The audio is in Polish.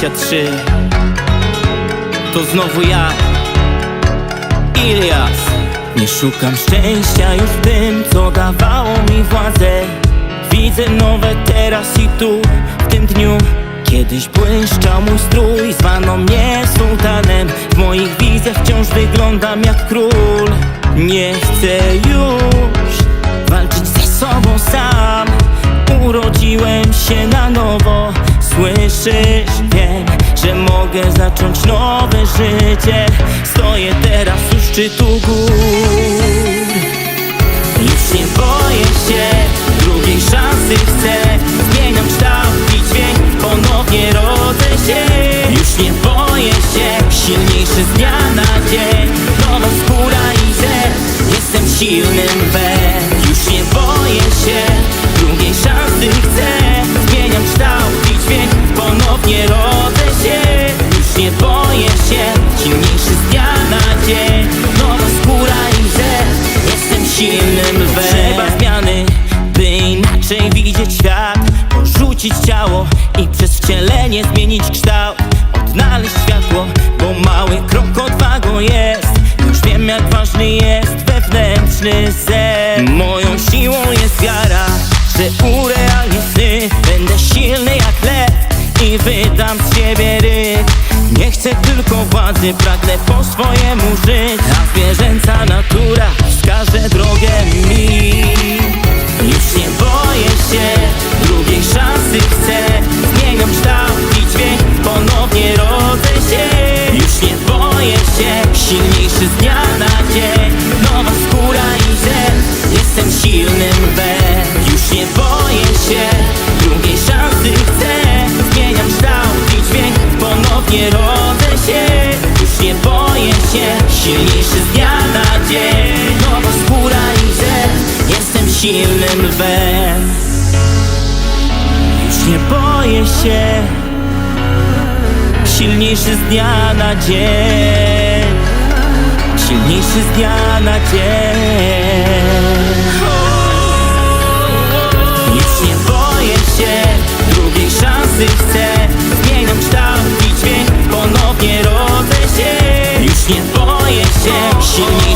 23 To znowu ja Ilias. Nie szukam szczęścia już w tym, co dawało mi władzę. Widzę nowe teraz i tu, w tym dniu. Kiedyś błyszczał mój strój, zwano mnie sułtanem. W moich wizjach wciąż wyglądam jak król. Nie chcę już walczyć ze sobą sam. Urodziłem się na nowo. Słyszysz, mogę zacząć nowe życie. Stoję teraz u szczytu gór. Już nie boję się, drugiej szansy chcę. Zmieniam kształt i dźwięk, ponownie rodzę się. Już nie boję się, silniejszy z dnia na dzień. Nowa skóra i zer, jestem silnym we silnym Trzeba zmiany, by inaczej widzieć świat. Porzucić ciało i przez wcielenie zmienić kształt. Odnaleźć światło, bo mały krok odwagą jest. Już wiem jak ważny jest wewnętrzny zen Moją siłą jest wiara, że urealnię sny Będę silny jak lew i wydam z siebie ryk. Nie chcę tylko władzy, pragnę po swojemu żyć. A zwierzęca natura wskaże drogę mi. Już nie boję się, drugiej szansy chcę. Zmieniam kształt i dźwięk, ponownie rodzę się. Już nie boję się, silniejszy z dnia na dzień. Nowa skóra i zen, jestem silnym we. Już nie boję się, drugiej szansy chcę. Zmieniam kształt i dźwięk, ponownie rodzę się silnym we Już nie boję się. Silniejszy z dnia na dzień. Silniejszy z dnia na dzień. Już nie boję się. Drugiej szansy chcę. Zmieniam kształt i dźwięk. Ponownie rodzę się. Już nie boję się. Silniejszy